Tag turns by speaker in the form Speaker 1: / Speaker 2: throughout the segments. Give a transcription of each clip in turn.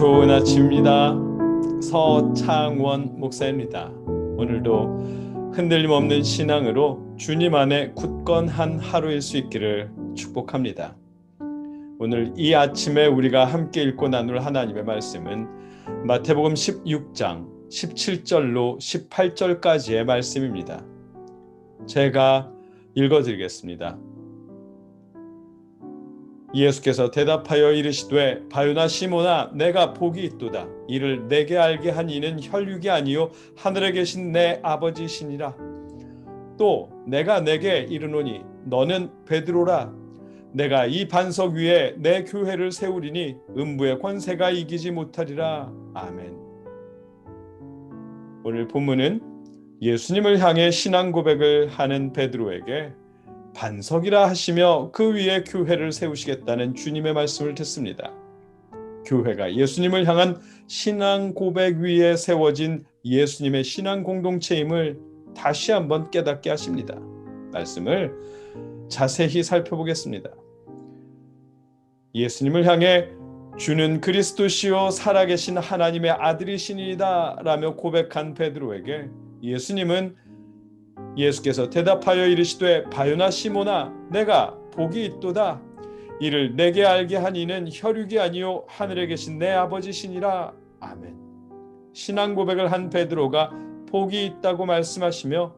Speaker 1: 좋은 아침입니다. 서창원 목사입니다. 오늘도 흔들림 없는 신앙으로 주님 안에 굳건한 하루일 수 있기를 축복합니다. 오늘 이 아침에 우리가 함께 읽고 나눌 하나님의 말씀은 마태복음 16장 17절로 18절까지의 말씀입니다. 제가 읽어드리겠습니다. 예수께서 대답하여 이르시되 바요나 시모나 내가 복이 있도다. 이를 내게 알게 한 이는 혈육이 아니요 하늘에 계신 내 아버지시니라. 또 내가 내게 이르노니 너는 베드로라. 내가 이 반석 위에 내 교회를 세우리니 음부의 권세가 이기지 못하리라. 아멘. 오늘 본문은 예수님을 향해 신앙 고백을 하는 베드로에게 반석이라 하시며 그 위에 교회를 세우시겠다는 주님의 말씀을 듣습니다. 교회가 예수님을 향한 신앙 고백 위에 세워진 예수님의 신앙 공동체임을 다시 한번 깨닫게 하십니다. 말씀을 자세히 살펴보겠습니다. 예수님을 향해 주는 그리스도시요 살아계신 하나님의 아들이시니이다 라며 고백한 베드로에게 예수님은 예수께서 대답하여 이르시되 바요나 시모나 내가 복이 있도다. 이를 내게 알게 한 이는 혈육이 아니요 하늘에 계신 내 아버지시니라. 아멘. 신앙 고백을 한 베드로가 복이 있다고 말씀하시며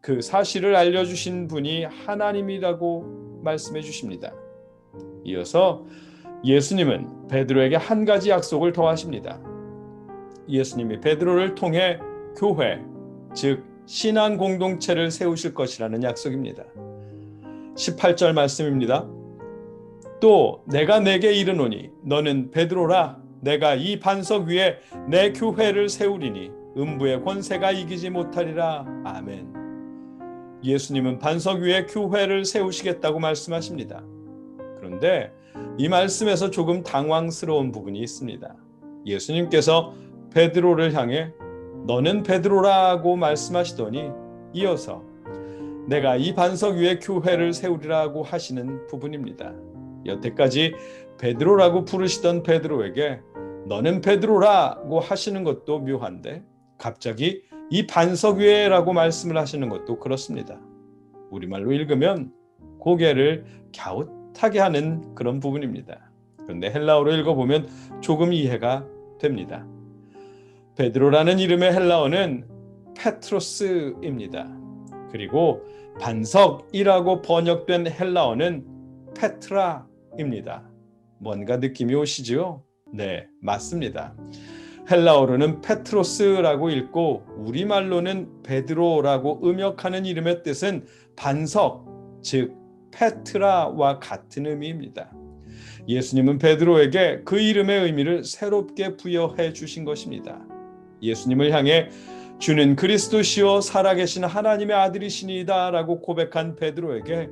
Speaker 1: 그 사실을 알려주신 분이 하나님이라고 말씀해 주십니다. 이어서 예수님은 베드로에게 한 가지 약속을 더하십니다. 예수님이 베드로를 통해 교회 즉 신앙 공동체를 세우실 것이라는 약속입니다. 18절 말씀입니다. 또 내가 내게 이르노니 너는 베드로라 내가 이 반석 위에 내 교회를 세우리니 음부의 권세가 이기지 못하리라. 아멘. 예수님은 반석 위에 교회를 세우시겠다고 말씀하십니다. 그런데 이 말씀에서 조금 당황스러운 부분이 있습니다. 예수님께서 베드로를 향해 너는 베드로라고 말씀하시더니 이어서 내가 이 반석 위에 교회를 세우리라고 하시는 부분입니다. 여태까지 베드로라고 부르시던 베드로에게 너는 베드로라고 하시는 것도 묘한데 갑자기 이 반석 위에라고 말씀을 하시는 것도 그렇습니다. 우리말로 읽으면 고개를 갸웃하게 하는 그런 부분입니다. 그런데 헬라어로 읽어보면 조금 이해가 됩니다. 베드로라는 이름의 헬라어는 페트로스입니다. 그리고 반석이라고 번역된 헬라어는 페트라입니다. 뭔가 느낌이 오시죠? 네, 맞습니다. 헬라어로는 페트로스라고 읽고 우리말로는 베드로라고 음역하는 이름의 뜻은 반석, 즉 페트라와 같은 의미입니다. 예수님은 베드로에게 그 이름의 의미를 새롭게 부여해 주신 것입니다. 예수님을 향해 주는 그리스도시요 살아계신 하나님의 아들이시니다라고 고백한 베드로에게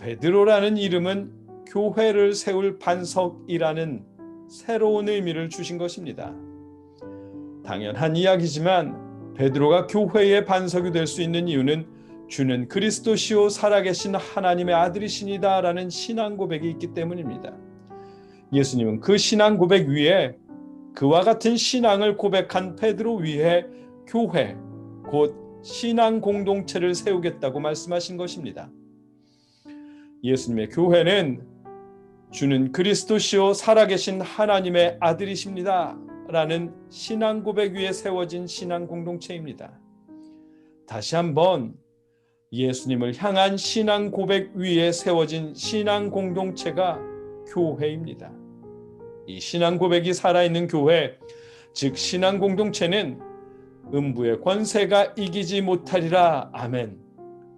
Speaker 1: 베드로라는 이름은 교회를 세울 반석이라는 새로운 의미를 주신 것입니다. 당연한 이야기지만 베드로가 교회의 반석이 될 수 있는 이유는 주는 그리스도시요 살아계신 하나님의 아들이시니다라는 신앙 고백이 있기 때문입니다. 예수님은 그 신앙 고백 위에 그와 같은 신앙을 고백한 베드로 위에 교회 곧 신앙 공동체를 세우겠다고 말씀하신 것입니다. 예수님의 교회는 주는 그리스도시요 살아계신 하나님의 아들이십니다. 라는 신앙 고백 위에 세워진 신앙 공동체입니다. 다시 한번 예수님을 향한 신앙 고백 위에 세워진 신앙 공동체가 교회입니다. 이 신앙 고백이 살아있는 교회, 즉 신앙 공동체는 음부의 권세가 이기지 못하리라. 아멘.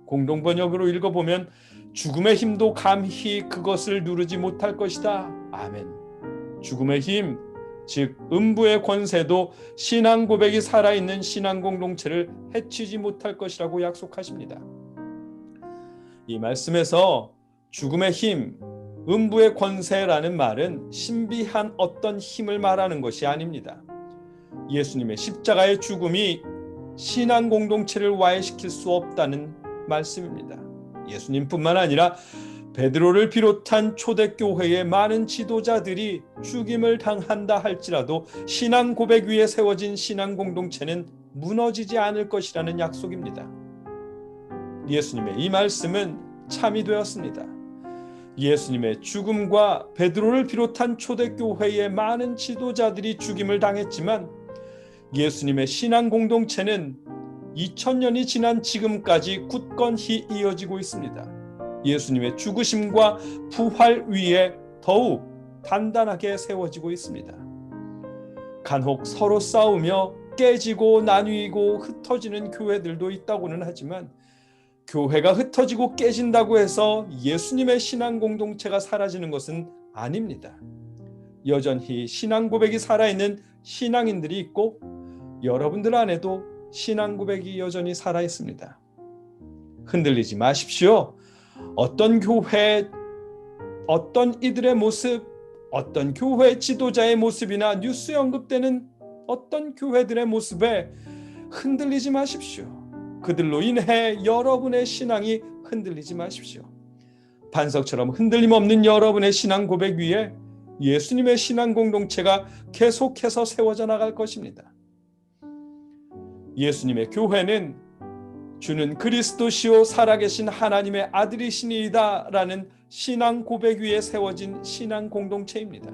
Speaker 1: 공동 번역으로 읽어보면 죽음의 힘도 감히 그것을 누르지 못할 것이다. 아멘. 죽음의 힘, 즉 음부의 권세도 신앙 고백이 살아있는 신앙 공동체를 해치지 못할 것이라고 약속하십니다. 이 말씀에서 죽음의 힘, 음부의 권세라는 말은 신비한 어떤 힘을 말하는 것이 아닙니다. 예수님의 십자가의 죽음이 신앙 공동체를 와해시킬 수 없다는 말씀입니다. 예수님뿐만 아니라 베드로를 비롯한 초대교회의 많은 지도자들이 죽임을 당한다 할지라도 신앙 고백 위에 세워진 신앙 공동체는 무너지지 않을 것이라는 약속입니다. 예수님의 이 말씀은 참이 되었습니다. 예수님의 죽음과 베드로를 비롯한 초대교회의 많은 지도자들이 죽임을 당했지만 예수님의 신앙 공동체는 2000년이 지난 지금까지 굳건히 이어지고 있습니다. 예수님의 죽으심과 부활 위에 더욱 단단하게 세워지고 있습니다. 간혹 서로 싸우며 깨지고 나뉘고 흩어지는 교회들도 있다고는 하지만 교회가 흩어지고 깨진다고 해서 예수님의 신앙 공동체가 사라지는 것은 아닙니다. 여전히 신앙 고백이 살아있는 신앙인들이 있고 여러분들 안에도 신앙 고백이 여전히 살아 있습니다. 흔들리지 마십시오. 어떤 교회, 어떤 이들의 모습, 어떤 교회 지도자의 모습이나 뉴스에 언급되는 어떤 교회들의 모습에 흔들리지 마십시오. 그들로 인해 여러분의 신앙이 흔들리지 마십시오. 반석처럼 흔들림 없는 여러분의 신앙 고백 위에 예수님의 신앙 공동체가 계속해서 세워져 나갈 것입니다. 예수님의 교회는 주는 그리스도시요 살아계신 하나님의 아들이시니이다라는 신앙 고백 위에 세워진 신앙 공동체입니다.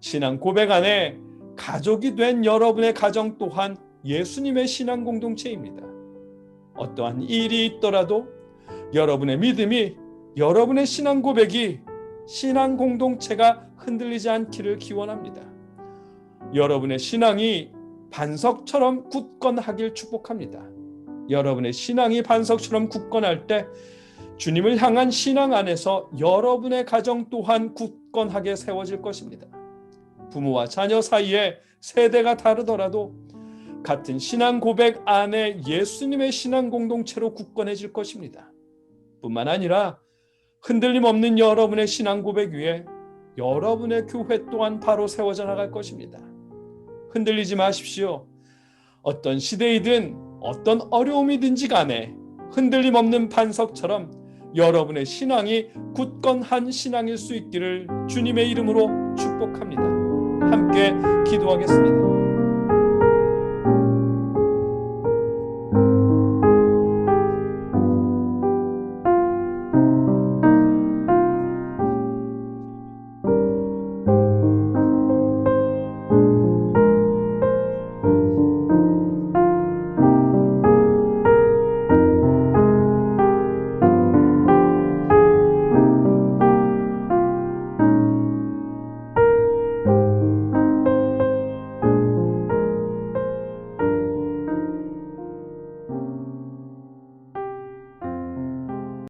Speaker 1: 신앙 고백 안에 가족이 된 여러분의 가정 또한 예수님의 신앙 공동체입니다. 어떠한 일이 있더라도 여러분의 믿음이 여러분의 신앙 고백이 신앙 공동체가 흔들리지 않기를 기원합니다. 여러분의 신앙이 반석처럼 굳건하길 축복합니다. 여러분의 신앙이 반석처럼 굳건할 때 주님을 향한 신앙 안에서 여러분의 가정 또한 굳건하게 세워질 것입니다. 부모와 자녀 사이에 세대가 다르더라도 같은 신앙 고백 안에 예수님의 신앙 공동체로 굳건해질 것입니다. 뿐만 아니라 흔들림 없는 여러분의 신앙 고백 위에 여러분의 교회 또한 바로 세워져 나갈 것입니다. 흔들리지 마십시오. 어떤 시대이든 어떤 어려움이든지 간에 흔들림 없는 반석처럼 여러분의 신앙이 굳건한 신앙일 수 있기를 주님의 이름으로 축복합니다. 함께 기도하겠습니다.